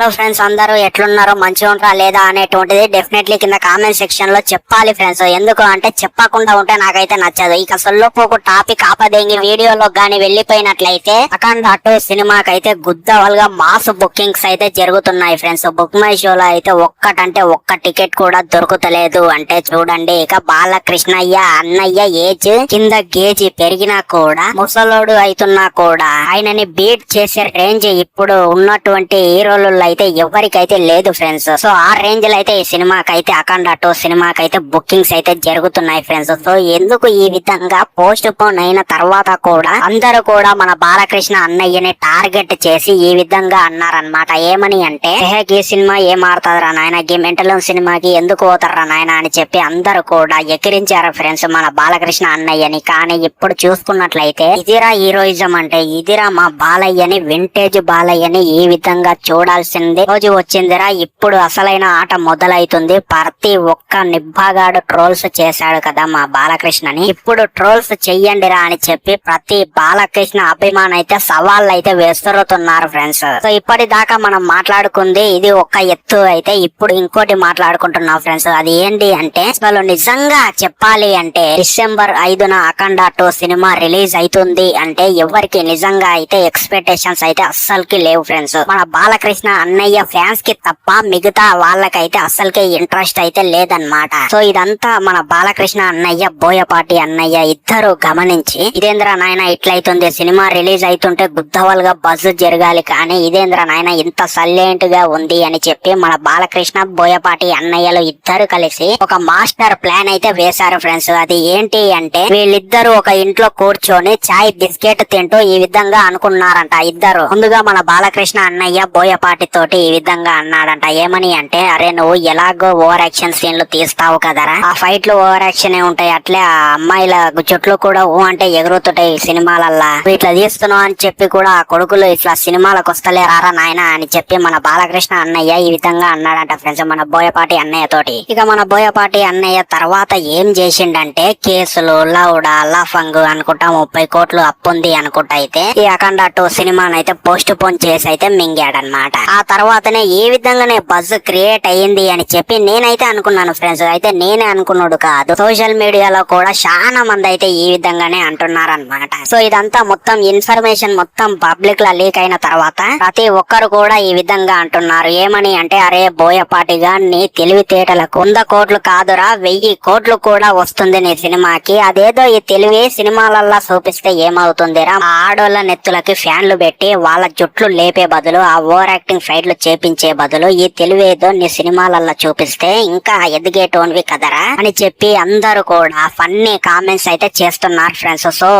Hello friends అందరూ ఎట్లున్నారో మంచిగా ఉంటారా లేదా అనేటువంటిది డెఫినెట్లీ కింద కామెంట్ సెక్షన్లో చెప్పాలి ఫ్రెండ్స్ ఎందుకు అంటే చెప్పకుండా ఉంటే నాకైతే నచ్చదు. ఇక సొల్లోపోకు టాపిక్ ఆపదేంగి వీడియోలో గాని వెళ్ళిపోయినట్లయితే అఖండ అటు సినిమాకైతే గుద్దవల్గా మాస్ బుకింగ్స్ అయితే జరుగుతున్నాయి ఫ్రెండ్స్ బుక్ మై షోలో అయితే ఒక్కటంటే ఒక్క టికెట్ కూడా దొరుకుతలేదు. అంటే చూడండి ఇక బాలకృష్ణయ్య అన్నయ్య ఏజ్ కింద గేజి పెరిగినా కూడా ముసలోడు అవుతున్నా కూడా ఆయనని బీట్ చేసే రేంజ్ ఇప్పుడు ఉన్నటువంటి హీరోలు అయితే ఎవరికైతే లేదు ఫ్రెండ్స్. సో ఆ రేంజ్లో అయితే ఈ సినిమాకి అయితే అఖండ టూ సినిమాకి అయితే బుకింగ్స్ అయితే జరుగుతున్నాయి ఫ్రెండ్స్. సో ఎందుకు ఈ విధంగా పోస్ట్ పోన్ అయిన తర్వాత కూడా అందరూ కూడా మన బాలకృష్ణ అన్నయ్యని టార్గెట్ చేసి ఈ విధంగా అన్నారనమాట ఏమని అంటే ఈ సినిమా ఏం ఆడుతుందిరా నాయన? గీ మెంటల్ సినిమాకి ఎందుకు పోతారా నాయన? అని చెప్పి అందరూ కూడా ఎకిరించారు ఫ్రెండ్స్ మన బాలకృష్ణ అన్నయ్యని. కానీ ఇప్పుడు చూసుకున్నట్లయితే ఇదిరా హీరోయిజం అంటే ఇదిరా మా బాలయ్యని వింటేజ్ బాలయ్యని ఈ విధంగా చూడాల్సిన వచ్చింది. రోజు వచ్చిందిరా ఇప్పుడు అసలైన ఆట మొదలైతుంది. ప్రతి ఒక్క నిబ్బాగాడు ట్రోల్స్ చేశాడు కదా మా బాలకృష్ణని. ఇప్పుడు ట్రోల్స్ చెయ్యండిరా అని చెప్పి ప్రతి బాలకృష్ణ అభిమాన్ అయితే సవాళ్ళు అయితే వేస్తున్నారు ఫ్రెండ్స్. సో ఇప్పటిదాకా మనం మాట్లాడుకుంది ఇది ఒక ఎత్తు అయితే ఇప్పుడు ఇంకోటి మాట్లాడుకుంటున్నాం ఫ్రెండ్స్. అది ఏంటి అంటే అసలు నిజంగా చెప్పాలి అంటే డిసెంబర్ ఐదున అఖండ టూ సినిమా రిలీజ్ అవుతుంది అంటే ఎవరికి నిజంగా అయితే ఎక్స్పెక్టేషన్స్ అయితే అస్సలకి లేవు ఫ్రెండ్స్. మన బాలకృష్ణ అన్నయ్య ఫ్యాన్స్కి తప్ప మిగతా వాళ్ళకైతే అస్సలకి ఇంట్రెస్ట్ అయితే లేదన్నమాట. సో ఇదంతా మన బాలకృష్ణ అన్నయ్య బోయపాటి అన్నయ్య ఇద్దరు గమనించి ఇదేంద్ర నాయన ఇట్లయితుంది సినిమా రిలీజ్ అవుతుంటే గుద్దవల్గా బజ్ జరగాలి కానీ ఇదేంద్ర నాయన ఇంత సైలెంట్గా ఉంది అని చెప్పి మన బాలకృష్ణ బోయపాటి అన్నయ్యలు ఇద్దరు కలిసి ఒక మాస్టర్ ప్లాన్ అయితే వేశారు ఫ్రెండ్స్. అది ఏంటి అంటే వీళ్ళిద్దరు ఒక ఇంట్లో కూర్చొని చాయ్ బిస్కెట్ తింటూ ఈ విధంగా అనుకున్నారంట ఇద్దరు. ముందుగా మన బాలకృష్ణ అన్నయ్య బోయపాటి తోటి ఈ విధంగా అన్నాడంట. ఏమని అంటే అరే నువ్వు ఎలాగో ఓవర్ యాక్షన్ సీన్లు తీస్తావు కదరా? ఆ ఫైట్లో ఓవర్ యాక్షన్ ఉంటాయి. అట్లే ఆ అమ్మాయిల చుట్లు కూడా ఊ అంటే ఎగురుతుంటాయి సినిమాలల్లా. ఇట్లా తీస్తున్నావు అని చెప్పి కూడా ఆ కొడుకులు ఇట్లా సినిమాలకు వస్తలే రారా నాయన అని చెప్పి మన బాలకృష్ణ అన్నయ్య ఈ విధంగా అన్నాడంట ఫ్రెండ్స్ మన బోయపాటి అన్నయ్య తోటి. ఇక మన బోయపాటి అన్నయ్య తర్వాత ఏం చేసిండంటే కేసులు లౌడా లఫంగ్ అనుకుంటా ముప్పై కోట్లు అప్పుంది అనుకుంటా అయితే ఈ అఖండ టూ సినిమానైతే పోస్ట్ పోన్ చేసి అయితే మింగాడనమాట ఆ తర్వాతనే ఏ విధంగానే బజ్ క్రియేట్ అయ్యింది అని చెప్పి నేనైతే అనుకున్నాను ఫ్రెండ్స్ అయితే నేనే అనుకున్నాడు కాదు. సోషల్ మీడియాలో కూడా చాలా మంది అయితే ఈ విధంగానే అంటున్నారు అనమాట సో ఇదంతా మొత్తం ఇన్ఫర్మేషన్ మొత్తం పబ్లిక్లో లీక్ అయిన తర్వాత ప్రతి ఒక్కరు కూడా ఈ విధంగా అంటున్నారు. ఏమని అంటే అరే బోయపాటిగా నీ తెలివితేటలకు వంద కోట్లు కాదురా వెయ్యి కోట్లు కూడా వస్తుంది నీ సినిమాకి. అదేదో ఈ తెలివి సినిమాలల్లా చూపిస్తే ఏమవుతుందిరా? ఆ ఆడోళ్ళ నెత్తులకి ఫ్యాన్లు పెట్టి వాళ్ళ జుట్లు లేపే బదులు ఆ ఓవర్ యాక్టింగ్ ఫైట్లు చేపించే బదులు ఈ తెలివేదో నీ సినిమాలల్లో చూపిస్తే ఇంకా ఎదిగేటోన్వి కదరా అని చెప్పి అందరూ కూడా ఫన్నీ కామెంట్స్ అయితే చేస్తున్నారు ఫ్రెండ్స్. సో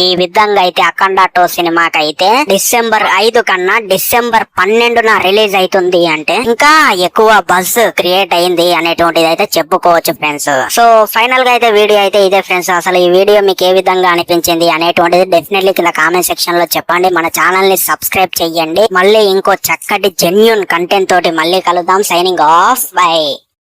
ఈ విధంగా అయితే అఖండ టూ సినిమాకైతే డిసెంబర్ ఐదు కన్నా డిసెంబర్ పన్నెండున రిలీజ్ అవుతుంది అంటే ఇంకా ఎక్కువ బజ్ క్రియేట్ అయింది అనేటువంటిది అయితే చెప్పుకోవచ్చు ఫ్రెండ్స్. సో ఫైనల్గా అయితే వీడియో అయితే ఇదే ఫ్రెండ్స్. అసలు ఈ వీడియో మీకు ఏ విధంగా అనిపించింది అనేటువంటిది డెఫినెట్లీ కింద కామెంట్ సెక్షన్లో చెప్పండి. మన ఛానల్ని సబ్స్క్రైబ్ చెయ్యండి. మళ్ళీ ఇంకో చక్కటి జెన్యున్ కంటెంట్ తోటి మళ్ళీ కలుద్దాం. Signing off by